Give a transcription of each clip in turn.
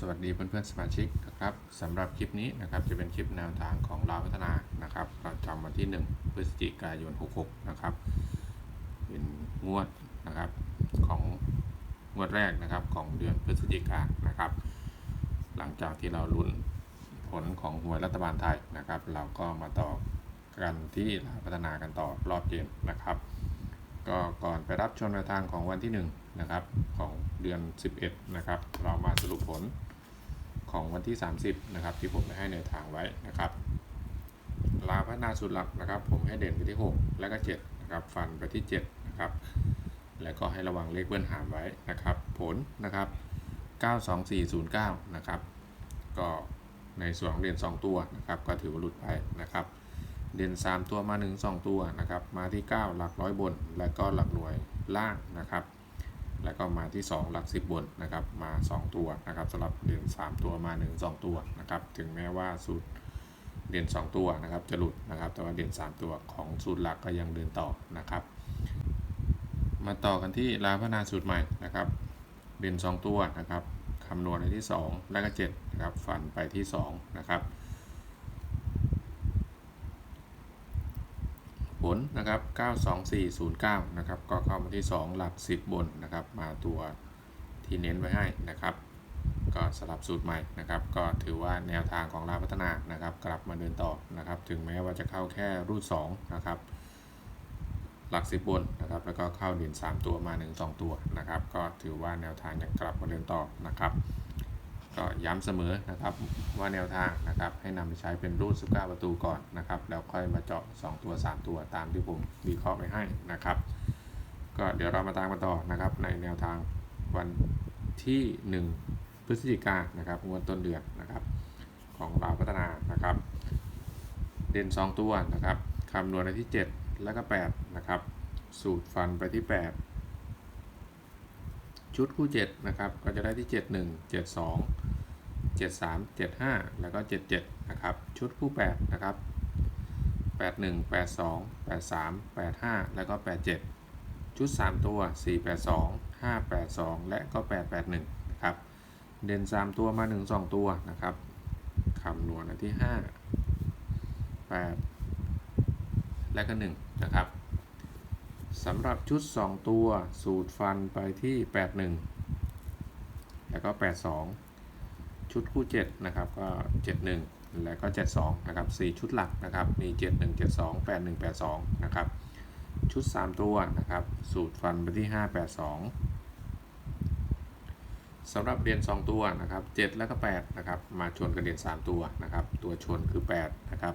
สวัสดีเพื่อนๆสมาชิกนะครับสำหรับคลิปนี้นะครับจะเป็นคลิปแนวทางของเราพัฒนานะครับประจำวันที่ 1 พฤศจิกายน 66 นะครับ เป็นงวดนะครับของงวดแรกนะครับของเดือนพฤศจิกายนนะครับ หลังจากที่เราลุ้นผลของหวยรัฐบาลไทยนะครับ เราก็มาต่อกันที่เราพัฒนากันต่อรอบเกมนะครับก็ก่อนไปรับชมแนวทางของวันที่1นะครับของเดือน 11 นะครับ เรามาสรุปผล ของวันที่ 30 นะครับ ที่ผมได้ให้แนวทางไว้นะครับลาพัฒนาสุดหลักนะครับ ผมให้เด่นไปที่ 6 แล้วก็7นะครับฟันไปที่7นะครับแล้วก็ให้ระวังเลขเบิ้ลหามไว้นะครับ ผลนะครับ 92409 นะครับ ก็ในส่วนของเด่น2 ตัวนะครับ ก็ถือว่าหลุดไปนะครับ เด่น 3 ตัวมา 1 2 ตัวนะครับ มาที่ 9 หลักร้อยบน และก็หลักหน่วยล่างนะครับ แล้วก็มาที่ 2 หลัก 10 บนนะครับมา 2 ตัวนะครับสำหรับเด่น3 ตัวมา 1 2 ตัวนะครับถึงแม้ว่าสูตรเด่น2 ตัวนะครับจะหลุดนะครับ แต่ว่าเด่น 3 ตัวของสูตรหลักก็ยังเดินต่อนะครับ มาต่อกันที่ลาพนาสูตรใหม่นะครับเด่น 2 ตัวนะครับคำนวณในที่ 2 และก็7นะครับฟันไปที่2นะครับ ผลนะครับ 92409 นะครับ ก็เข้ามาที่ 2 หลัก 10 บนนะครับ มาตัวที่เน้นไว้ให้นะครับ ก็สลับสูตรใหม่นะครับ ก็ถือว่าแนวทางของลาพัฒนานะครับ กลับมาเดินต่อนะครับ ถึงแม้ว่าจะเข้าแค่รูด2นะครับหลัก10บนนะครับแล้วก็เข้าเด่น3 ตัวมา 1 2 ตัวนะครับ ก็ถือว่าแนวทางยังกลับมาเดินต่อนะครับ ก็ย้ำเสมอนะครับว่าแนวทางนะครับให้นำไปใช้เป็นรูด19 ประตูก่อนนะครับ แล้วค่อยมาเจาะ 2 ตัว 3 ตัวตามที่ผมวิเคราะห์ไปให้นะครับ ก็เดี๋ยวเรามาตามกันต่อนะครับในแนวทางวันที่ 1 พฤศจิกายนนะครับงวดต้นเดือนนะครับ ของเราพัฒนานะครับ เด่น 2 ตัวนะครับคำนวณในที่ 7 แล้วก็ 8 นะครับ สูตรฟันไปที่ 8 ชุดคู่ 7 นะครับ ก็จะได้ที่ 71 72 73 75 แล้วก็ 77 นะครับ ชุดคู่ 8 นะครับ 81 82 83 85 แล้วก็ 87 ชุด 3 ตัว 482 582 และก็ 881 นะครับ เด่น 3 ตัวมา 1 2 ตัวนะครับคำนวณอันที่ 5 8 และก็ 1 นะครับสำหรับชุด 2 ตัวสูตรฟันไปที่ 81 แล้วก็ 82 ชุดคู่ 7 นะครับ ก็ 71 แล้วก็ 72 นะครับ 4 ชุดหลักนะครับ มี 71 72 81 82 นะครับ ชุด 3 ตัวนะครับ สูตรฟันไปที่ 582 สำหรับเรียน2ตัวนะครับ 7 แล้วก็ 8 นะครับ มาชนกับเรียน3ตัวนะครับ ตัวชนคือ 8 นะครับ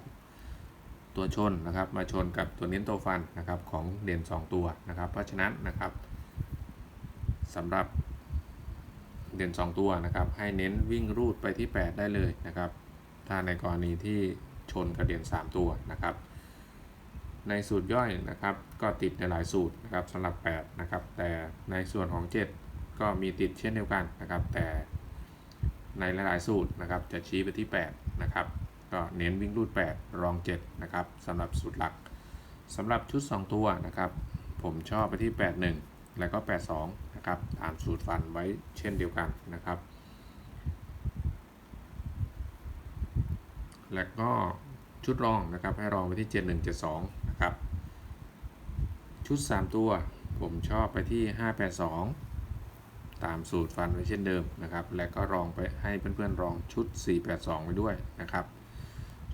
ตัวชนนะครับ มาชนกับตัวเน้นตัวฟันนะครับของเด่น2ตัวนะครับ เพราะฉะนั้นนะครับสำหรับ เด่น 2 ตัวนะครับ ให้เน้นวิ่งรูดไปที่ 8 ได้เลยนะครับ ถ้าในกรณีที่ชนกับเด่น3 ตัวนะครับ ในสูตรย่อยนะครับ ก็ติดในหลายสูตรนะครับสำหรับ 8 นะครับ แต่ในส่วนของ 7 ก็มีติดเช่นเดียวกันนะครับ แต่ในหลาย ๆ สูตรนะครับ จะชี้ไปที่ 8 นะครับ ก็เน้นวิ่งรูด 8 รอง 7 นะครับสำหรับสูตรหลักสำหรับชุด 2 ตัวนะครับ ผมชอบไปที่ 81 แล้วก็ 82 นะครับตามสูตรฟันไว้เช่นเดียวกันนะครับ และก็ชุดรองนะครับให้รองไปที่ 7172 นะครับ ชุด 3 ตัวผมชอบไปที่ 582 ตามสูตรฟันไว้เช่นเดิมนะครับ และก็รองไปให้เพื่อนๆรองชุด 482 ไว้ด้วยนะครับ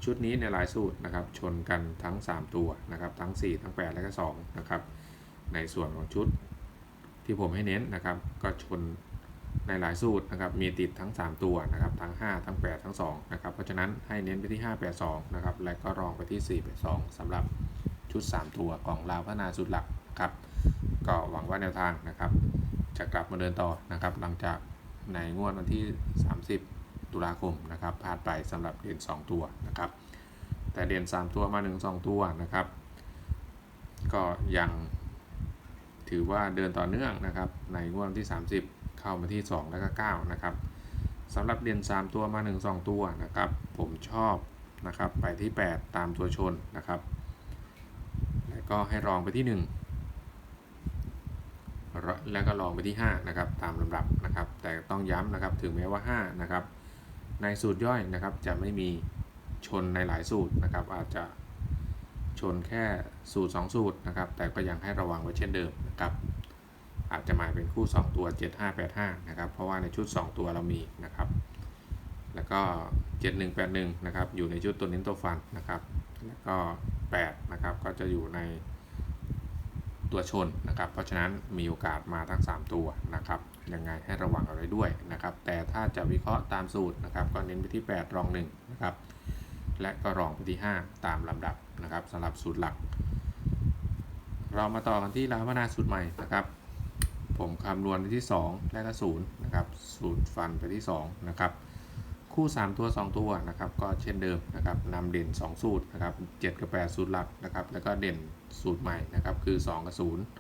ชุดนี้ในหลายสูตรนะครับ ชนกันทั้ง 3 ตัวนะครับ ทั้ง 4 ทั้ง 8 และก็ 2 นะครับ ในส่วนของชุด ที่ผมให้เน้นนะครับ ก็ชนในหลายสูตรนะครับ มีติดทั้ง 3 ตัวนะครับ ทั้ง 5 ทั้ง 8 ทั้ง 2 นะครับ เพราะฉะนั้นให้เน้นไปที่ 582 นะครับ และก็รองไปที่ 482สำหรับชุด 3 ตัวของลาวพัฒนาสุดหลักครับ ก็หวังว่าแนวทางนะครับ จะกลับมาเดินต่อนะครับ หลังจากในงวดวันที่ 30 ตุลาคมนะครับพลาดไปสำหรับเด่น2 ตัวนะครับ แต่เด่น3 ตัวมา 1 2 ตัวนะครับ ก็ยัง ถือว่าเดินต่อเนื่องนะครับในงวดที่ 30 เข้ามาที่ 2 แล้วก็9นะครับสำหรับเด่น3 ตัวมา 1 2 ตัวนะครับผมชอบนะครับไปที่ 8 ตามตัวชนนะครับ แล้วก็ให้รองไปที่ 1 แล้วก็ลองไปที่ 5 นะครับ ตามลำดับนะครับ แต่ต้องย้ำนะครับถึงแม้ว่า 5 นะครับ ในสูตรย่อยนะครับจะไม่มีชนในหลายสูตรนะครับ อาจจะ ชนแค่สูตร 2 สูตรนะครับ แต่ก็ยังให้ระวังไว้เช่นเดิมนะครับ อาจจะหมายเป็นคู่ 2 ตัว 7585 นะครับ เพราะว่าในชุด 2 ตัวเรามีนะครับ แล้วก็ 7181 นะครับ อยู่ในชุดตัวเน้นตัวฟันนะครับ แล้วก็ 8 นะครับ ก็จะอยู่ในตัวชนนะครับ เพราะฉะนั้นมีโอกาสมาทั้ง 3 ตัวนะครับ ยังไงให้ระวังเอาไว้ด้วยนะครับ แต่ถ้าจะวิเคราะห์ตามสูตรนะครับ ก็เน้นไปที่ 8 รอง1นะครับ และก็รองไปที่ 5 ตามลำดับนะครับสำหรับสูตรหลัก เรามาต่อกันที่ราวนาสูตรใหม่นะครับ ผมคำนวณไปที่ 2 และก็0นะครับสูตรฟันไปที่2นะครับคู่ 3 ตัว 2 ตัวนะครับก็เช่นเดิมนะครับนำเด่น 2 สูตรนะครับ7กับ8สูตรหลักนะครับแล้วก็เด่นสูตรใหม่นะครับคือ 2 กับ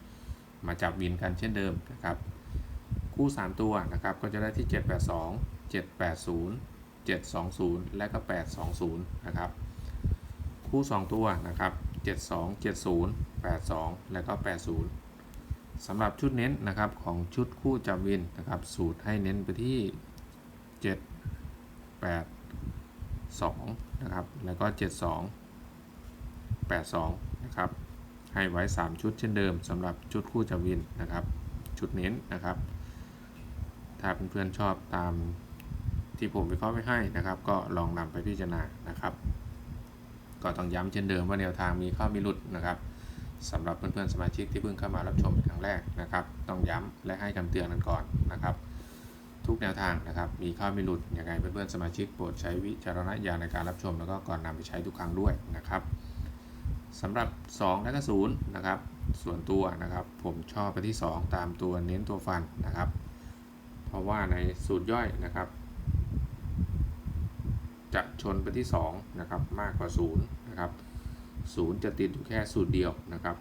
0 มาจับวินกันเช่นเดิมนะครับคู่ 3 ตัวนะครับก็จะได้ที่ 782 780 720 และก็ 820 นะครับ คู่ 2 ตัวนะครับ 72 70 82 และก็ 80สำหรับชุดเน้นนะครับของชุดคู่จับวินนะครับ สูตรให้เน้นไปที่ 7 8 2 นะครับ แล้วก็ 72 82 นะครับ ให้ไว้ 3 ชุดเช่นเดิมสำหรับชุดคู่จับวินนะครับ ชุดเน้นนะครับ ถ้าเพื่อนๆชอบตาม ที่ผมวิเคราะห์ไว้ให้นะครับ ก็ลองนำไปพิจารณานะครับ ก็ต้องย้ำเช่นเดิมว่าแนวทางมีข้อมีหลุดนะครับสำหรับเพื่อนๆสมาชิกที่เพิ่งเข้ามารับชมเป็นครั้งแรกนะครับ ต้องย้ำและให้คำเตือนกันก่อนนะครับ ทุกแนวทางนะครับมีข้อมีหลุดยังไงเพื่อนๆสมาชิกโปรดใช้วิจารณญาณในการรับชม แล้วก็ก่อนนำไปใช้ทุกครั้งด้วยนะครับสำหรับ 2 และก็0นะครับ ส่วนตัวนะครับ ผมชอบไปที่ 2 ตามตัวเน้นตัวฟันนะครับ เพราะว่าในสูตรย่อยนะครับ จะชนไปที่2นะครับมากกว่า0นะครับ0จะติดอยู่แค่สูตรเดียวนะครับ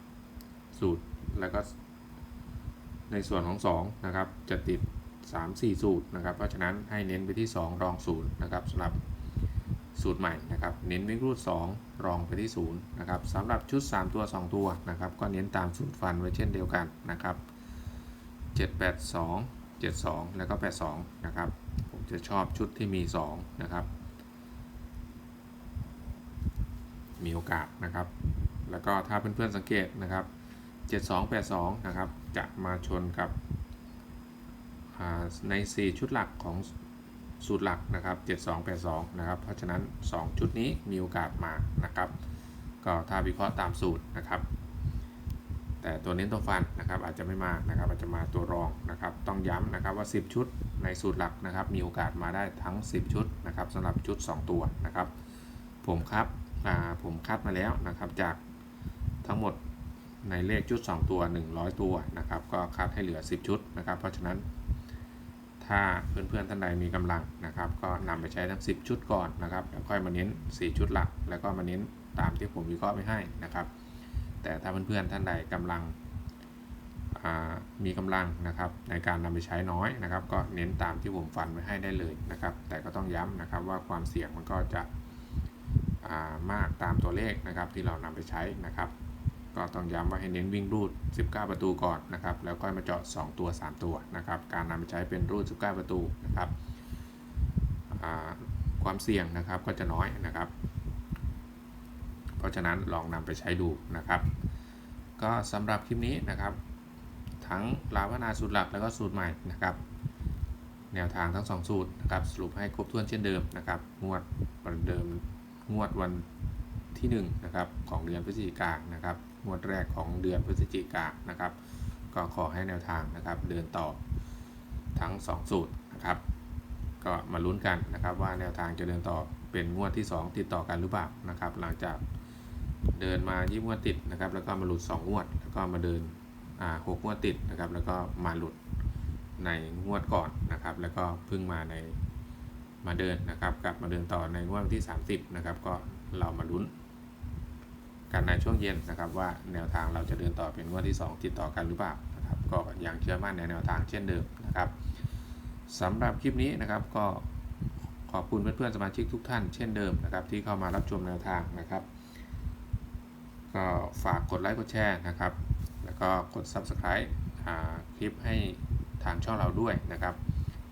สูตรแล้วก็ ในส่วนของ2นะครับจะติด 3 4 สูตรนะครับ เพราะฉะนั้นให้เน้นไปที่ 2 รอง0นะครับสำหรับสูตรใหม่นะครับ เน้นวิ่งรูด 2 รองไปที่0นะครับสำหรับชุด 3 ตัว 2 ตัวนะครับ ก็เน้นตามสูตรฟันไว้เช่นเดียวกันนะครับ 782 72 แล้วก็ 82 นะครับ ผมจะชอบชุดที่มี 2 นะครับ มีโอกาสนะครับ แล้วก็ถ้าเพื่อนๆสังเกตนะครับ 7282 นะครับ จะมาชนกับใน 4 ชุดหลักของสูตรหลักนะครับ 7282 นะครับ เพราะฉะนั้น 2 ชุดนี้มีโอกาสมานะครับ ก็ถ้าวิเคราะห์ตามสูตรนะครับ แต่ตัวเน้นตัวฟันนะครับอาจจะไม่มานะครับ อาจจะมาตัวรองนะครับ ต้องย้ำนะครับว่า 10 ชุดในสูตรหลักนะครับ มีโอกาสมาได้ทั้ง 10 ชุดนะครับสำหรับชุด 2 ตัวนะครับ ผมครับ ผมคัดมาแล้วนะครับจากทั้งหมดในเลขชุด 2 ตัว 100 ตัวนะครับ ก็คัดให้เหลือ 10 ชุดนะครับ เพราะฉะนั้นถ้าเพื่อนๆท่านใดมีกำลังนะครับ ก็นำไปใช้ทั้ง 10 ชุดก่อนนะครับแล้วค่อยมาเน้น 4 ชุดหลัก แล้วก็มาเน้นตามที่ผมวิเคราะห์ไว้ให้นะครับ แต่ถ้าเพื่อนๆท่านใดกำลังมีกำลังนะครับ ในการนำไปใช้น้อยนะครับ ก็เน้นตามที่ผมฟันไว้ให้ได้เลยนะครับ แต่ก็ต้องย้ำนะครับว่าความเสี่ยงมันก็จะ มากตามตัวเลขนะครับที่เรานำไปใช้นะครับ ก็ต้องย้ำว่าให้เน้นวิ่งรูด 19 ประตูก่อนนะครับแล้วค่อยมาเจาะ 2 ตัว 3 ตัวนะครับการนำไปใช้เป็นรูด 19 ประตูนะครับความเสี่ยงนะครับก็จะน้อยนะครับ เพราะฉะนั้นลองนำไปใช้ดูนะครับ ก็สำหรับคลิปนี้นะครับ ทั้งลาวนาสูตรหลักแล้วก็สูตรใหม่นะครับ แนวทางทั้ง 2 สูตรนะครับสรุปให้ครบถ้วนเช่นเดิมนะครับงวดวันเดิม งวดวันที่1นะครับของเดือนพฤศจิกายนนะครับงวดแรกของเดือนพฤศจิกายนนะครับ ก็ขอให้แนวทางนะครับเดินต่อทั้ง 2 สูตรนะครับ ก็มาลุ้นกันนะครับว่าแนวทางจะเดินต่อเป็นงวดที่ 2 ติดต่อกันหรือเปล่านะครับ หลังจากเดินมายี่งวดติดนะครับ แล้วก็มาหลุด 2 งวด แล้วก็มาเดินอ่าหกงวดติดนะครับ แล้วก็มาหลุดในงวดก่อนนะครับ แล้วก็เพิ่งมาใน มาเดินนะครับ กลับมาเดินต่อในวันที่ 30 นะครับ ก็เรามาลุ้นกันในช่วงเย็นนะครับ ว่าแนวทางเราจะเดินต่อเป็นงวดที่ 2 ติดต่อกันหรือเปล่านะครับก็ยังเชื่อมั่นในแนวทางเช่นเดิมนะครับสำหรับคลิปนี้นะครับก็ขอบคุณเพื่อนๆสมาชิกทุกท่านเช่นเดิมนะครับ ที่เข้ามารับชมแนวทางนะครับ ก็ฝากกดไลค์กดแชร์นะครับ แล้วก็กด Subscribe อ่อ่าคลิปให้ทางช่องเราด้วยนะครับ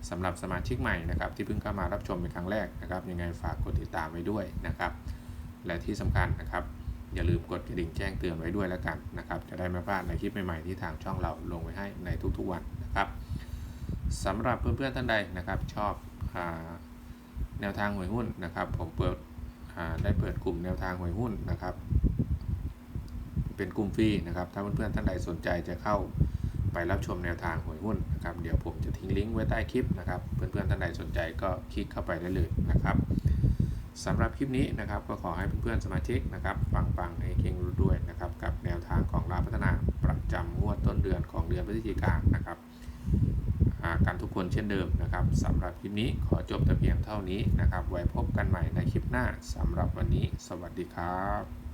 สำหรับสมาชิกใหม่นะครับที่เพิ่งเข้ามารับชมเป็นครั้งแรกนะครับยังไงฝากกดติดตามไว้ด้วยนะครับ และที่สำคัญนะครับ อย่าลืมกดกระดิ่งแจ้งเตือนไว้ด้วยแล้วกันนะครับ จะได้ไม่พลาดในคลิปใหม่ๆที่ทางช่องเราลงไว้ให้ในทุกๆวันนะครับสำหรับเพื่อนๆท่านใดนะครับ ชอบอแนวทางหวยหุ้นนะครับ ผมเปิดได้เปิดกลุ่มแนวทางหวยหุ้นนะครับ เป็นกลุ่มฟรีนะครับ ถ้าเพื่อนๆท่านใดสนใจจะเข้า ไปรับชมแนวทางหวยหุ้นนะครับเดี๋ยวผมจะทิ้งลิงก์ไว้ใต้คลิปนะครับ เพื่อนๆท่านใดสนใจก็คลิกเข้าไปได้เลยนะครับสำหรับคลิปนี้นะครับก็ขอให้เพื่อนๆสมาชิกนะครับฟังๆให้เก่งรู้ด้วยนะครับกับแนวทางของราพัฒนาประจำงวดต้นเดือนของเดือนพฤศจิกายนนะครับอ่ากันทุกคนเช่นเดิมนะครับสำหรับคลิปนี้ขอจบแต่เพียงเท่านี้นะครับ ไว้พบกันใหม่ในคลิปหน้าสำหรับวันนี้ สวัสดีครับ